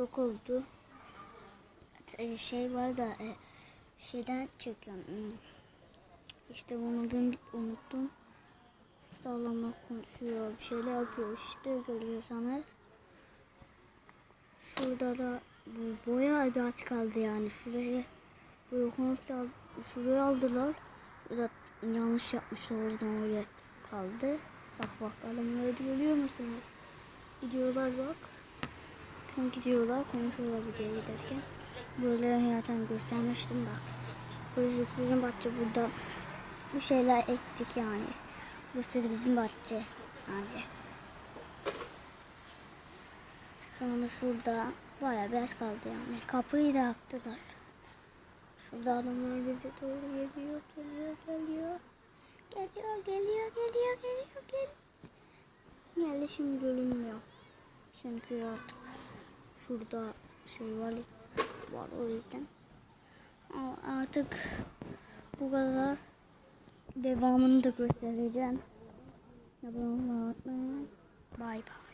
çok oldu. E, şey var da e, şeyden çekiyorum. Hmm. İşte unuttum, unuttum. Sağlamla konuşuyor, bir şeyler yapıyor işte görüyorsanız. Şurada da bu boya bir aç kaldı yani. Şuraya böyle komple şuraya aldılar. Şurada yanlış yapmışlar oradan oraya kaldı. Bak bak adamları görüyor musunuz? Gidiyorlar bak. Gidiyorlar konuşuyorlar bir diye giderken. Böyle zaten göstermiştim bak. Burası bizim bahçe burada. Bu şeyler ektik yani. Burası da bizim bahçe. Yani. Şu anda şurada bayağı biraz kaldı yani. Kapıyı da attılar. Şurada adamlar bize doğru geliyor, geliyor, geliyor. Geliyor, geliyor, geliyor, geliyor, geliyor. Geldi şimdi görünmüyor. Çünkü artık şurada şey var, var o yüzden. Ama artık bu kadar devamını da göstereceğim. Abone. Bay bay.